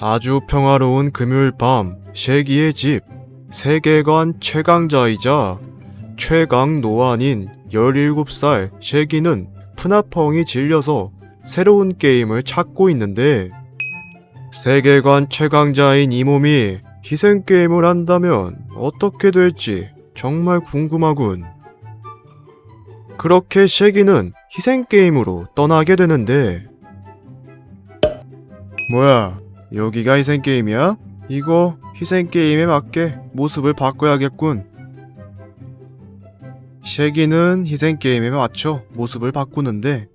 아주 평화로운 금요일 밤 셰기의 집 세계관 최강자이자 최강 노안인 17살 셰기는 푸나펑이 질려서 새로운 게임을 찾고 있는데 세계관 최강자인 이 몸이 희생 게임을 한다면 어떻게 될지 정말 궁금하군. 그렇게 셰기는 희생 게임으로 떠나게 되는데 뭐야 여기가 희생 게임이야? 이거 희생 게임에 맞게 모습을 바꿔야겠군. 셰기는 희생 게임에 맞춰 모습을 바꾸는데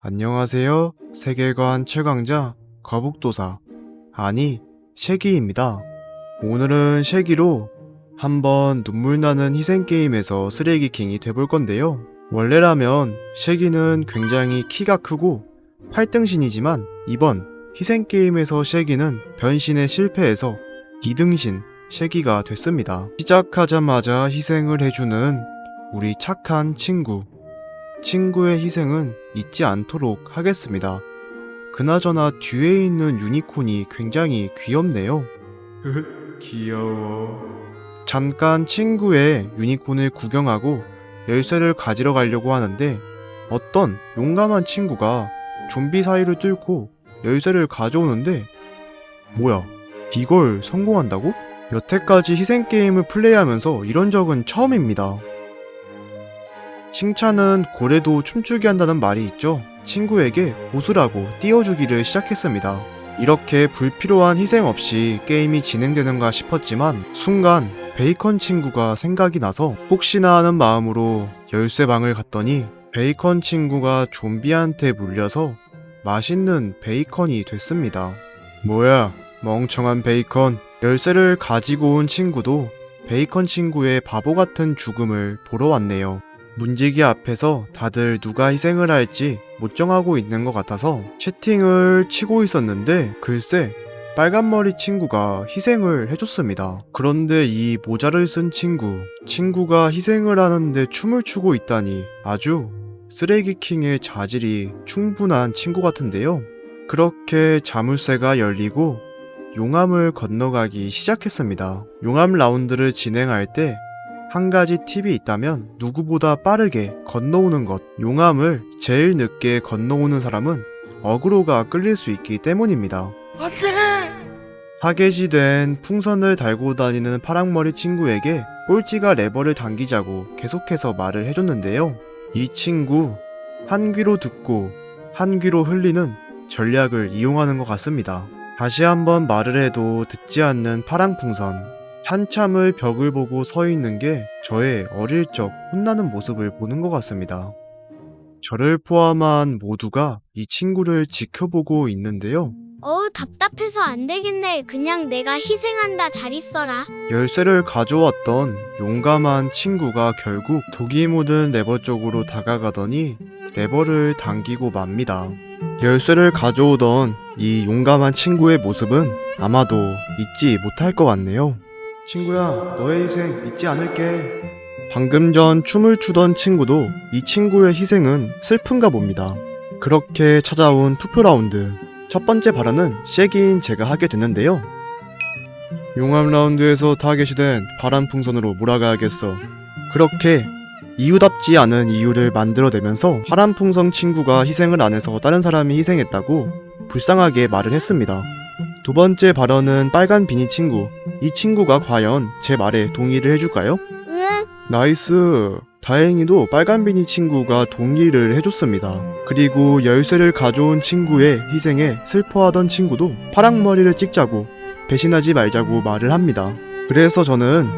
안녕하세요. 세계관 최강자 거북도사 아니 셰기입니다. 오늘은 셰기로 한번 눈물 나는 희생 게임에서 쓰레기킹이 돼볼 건데요. 원래라면 셰기는 굉장히 키가 크고 8등신이지만 이번 희생 게임에서 셰기는 변신에 실패해서 2등신 셰기가 됐습니다. 시작하자마자 희생을 해주는 우리 착한 친구. 친구의 희생은 잊지 않도록 하겠습니다. 그나저나 뒤에 있는 유니콘이 굉장히 귀엽네요. 귀여워. 잠깐 친구의 유니콘을 구경하고 열쇠를 가지러 가려고 하는데 어떤 용감한 친구가 좀비 사이를 뚫고 열쇠를 가져오는데 뭐야 이걸 성공한다고? 여태까지 희생 게임을 플레이하면서 이런 적은 처음입니다. 칭찬은 고래도 춤추게 한다는 말이 있죠. 친구에게 보수라고 띄워주기를 시작했습니다. 이렇게 불필요한 희생 없이 게임이 진행되는가 싶었지만 순간 베이컨 친구가 생각이 나서 혹시나 하는 마음으로 열쇠방을 갔더니 베이컨 친구가 좀비한테 물려서 맛있는 베이컨이 됐습니다. 뭐야, 멍청한 베이컨. 열쇠를 가지고 온 친구도 베이컨 친구의 바보 같은 죽음을 보러 왔네요. 문지기 앞에서 다들 누가 희생을 할지 못 정하고 있는 것 같아서 채팅을 치고 있었는데 글쎄 빨간머리 친구가 희생을 해줬습니다. 그런데 이 모자를 쓴 친구, 친구가 희생을 하는데 춤을 추고 있다니 아주 쓰레기킹의 자질이 충분한 친구 같은데요. 그렇게 자물쇠가 열리고 용암을 건너가기 시작했습니다. 용암 라운드를 진행할 때 한 가지 팁이 있다면 누구보다 빠르게 건너오는 것. 용암을 제일 늦게 건너오는 사람은 어그로가 끌릴 수 있기 때문입니다. 타겟이 된 풍선을 달고 다니는 파랑머리 친구에게 꼴찌가 레버를 당기자고 계속해서 말을 해줬는데요. 이 친구 한 귀로 듣고 한 귀로 흘리는 전략을 이용하는 것 같습니다. 다시 한번 말을 해도 듣지 않는 파랑풍선. 한참을 벽을 보고 서 있는 게 저의 어릴 적 혼나는 모습을 보는 것 같습니다. 저를 포함한 모두가 이 친구를 지켜보고 있는데요. 어우 답답해서 안 되겠네. 그냥 내가 희생한다. 잘 있어라. 열쇠를 가져왔던 용감한 친구가 결국 독이 묻은 레버 쪽으로 다가가더니 레버를 당기고 맙니다. 열쇠를 가져오던 이 용감한 친구의 모습은 아마도 잊지 못할 것 같네요. 친구야, 너의 희생 잊지 않을게. 방금 전 춤을 추던 친구도 이 친구의 희생은 슬픈가 봅니다. 그렇게 찾아온 투표 라운드. 첫 번째 발언은 셰기인 제가 하게 됐는데요. 용암 라운드에서 타겟이 된 바람 풍선으로 몰아가야겠어. 그렇게 이유답지 않은 이유를 만들어내면서 바람 풍선 친구가 희생을 안 해서 다른 사람이 희생했다고 불쌍하게 말을 했습니다. 두 번째 발언은 빨간 비니 친구. 이 친구가 과연 제 말에 동의를 해줄까요? 응. 나이스. 다행히도 빨간 비니 친구가 동의를 해줬습니다. 그리고 열쇠를 가져온 친구의 희생에 슬퍼하던 친구도 파랑머리를 찍자고 배신하지 말자고 말을 합니다. 그래서 저는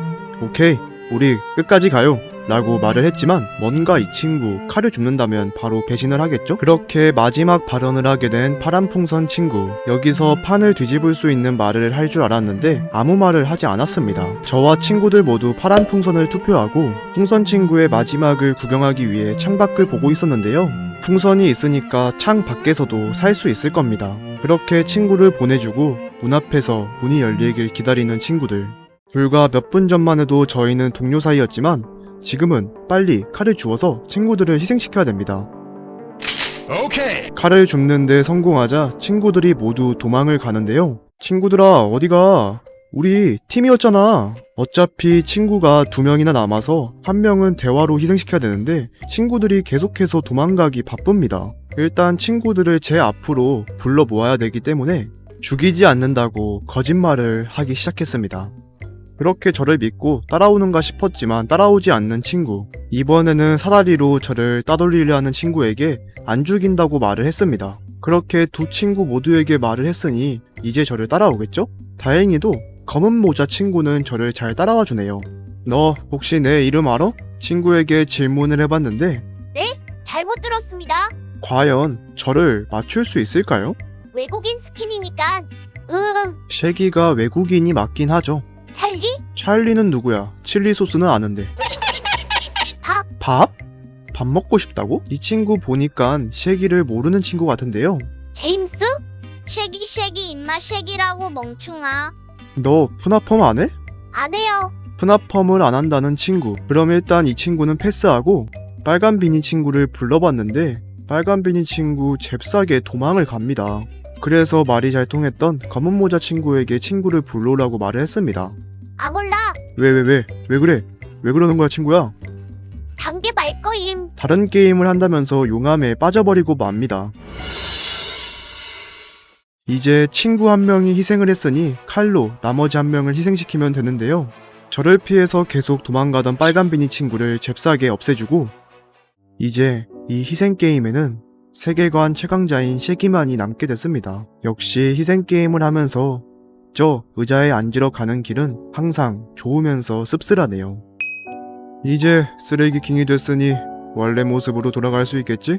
오케이, 우리 끝까지 가요. 라고 말을 했지만 뭔가 이 친구 칼을 줍는다면 바로 배신을 하겠죠? 그렇게 마지막 발언을 하게 된 파란풍선 친구 여기서 판을 뒤집을 수 있는 말을 할 줄 알았는데 아무 말을 하지 않았습니다. 저와 친구들 모두 파란풍선을 투표하고 풍선 친구의 마지막을 구경하기 위해 창밖을 보고 있었는데요. 풍선이 있으니까 창 밖에서도 살 수 있을 겁니다. 그렇게 친구를 보내주고 문 앞에서 문이 열리길 기다리는 친구들. 불과 몇 분 전만 해도 저희는 동료 사이였지만 지금은 빨리 칼을 주워서 친구들을 희생시켜야 됩니다. Okay. 칼을 줍는 데 성공하자 친구들이 모두 도망을 가는데요. 친구들아, 어디가? 우리 팀이었잖아. 어차피 친구가 두 명이나 남아서 한 명은 대화로 희생시켜야 되는데 친구들이 계속해서 도망가기 바쁩니다. 일단 친구들을 제 앞으로 불러 모아야 되기 때문에 죽이지 않는다고 거짓말을 하기 시작했습니다. 그렇게 저를 믿고 따라오는가 싶었지만 따라오지 않는 친구. 이번에는 사다리로 저를 따돌리려 하는 친구에게 안 죽인다고 말을 했습니다. 그렇게 두 친구 모두에게 말을 했으니 이제 저를 따라오겠죠? 다행히도 검은 모자 친구는 저를 잘 따라와 주네요. 너 혹시 내 이름 알아? 친구에게 질문을 해봤는데 잘못 들었습니다. 과연 저를 맞출 수 있을까요? 외국인 스킨이니까. 음, 쉐기가 외국인이 맞긴 하죠. 찰리? 찰리는 누구야? 칠리 소스는 아는데. 밥. 밥? 밥 먹고 싶다고? 이 친구 보니까 쉐기를 모르는 친구 같은데요. 제임스? 쉐기 쉐기 입맛 쉐기라고 멍충아. 너 푸나펌 안 해? 안 해요. 푸나펌을 안 한다는 친구. 그럼 일단 이 친구는 패스하고 빨간 비니 친구를 불러봤는데 빨간 비니 친구 잽싸게 도망을 갑니다. 그래서 말이 잘 통했던 검은 모자 친구에게 친구를 불러오라고 말을 했습니다. 아 몰라. 왜 왜 왜? 왜 그래? 왜 그러는 거야 친구야? 단계 말 거임. 다른 게임을 한다면서 용암에 빠져버리고 맙니다. 이제 친구 한 명이 희생을 했으니 칼로 나머지 한 명을 희생시키면 되는데요. 저를 피해서 계속 도망가던 빨간 비니 친구를 잽싸게 없애주고 이제 이 희생 게임에는 세계관 최강자인 쉐기만이 남게 됐습니다. 역시 희생 게임을 하면서 저 의자에 앉으러 가는 길은 항상 좋으면서 씁쓸하네요. 이제 쓰레기 킹이 됐으니 원래 모습으로 돌아갈 수 있겠지?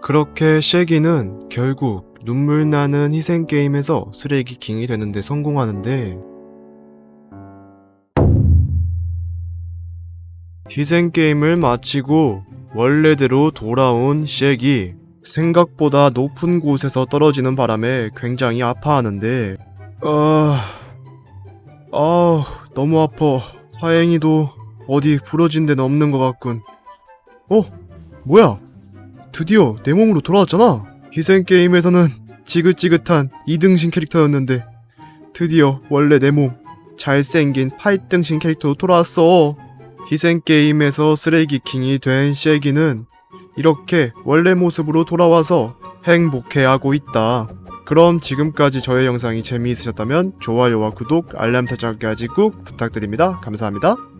그렇게 쉐기는 결국 눈물 나는 희생 게임에서 쓰레기 킹이 되는데 성공하는데 희생 게임을 마치고 원래대로 돌아온 쉐기 생각보다 높은 곳에서 떨어지는 바람에 굉장히 아파하는데 아... 아... 너무 아파 다행히도 어디 부러진 데는 없는 것 같군. 어? 뭐야? 드디어 내 몸으로 돌아왔잖아. 희생 게임에서는 지긋지긋한 2등신 캐릭터였는데 드디어 원래 내 몸 잘생긴 8등신 캐릭터로 돌아왔어. 희생 게임에서 쓰레기 킹이 된 쉐기는 이렇게 원래 모습으로 돌아와서 행복해하고 있다. 그럼 지금까지 저의 영상이 재미있으셨다면 좋아요와 구독, 알람 설정까지 꾹 부탁드립니다. 감사합니다.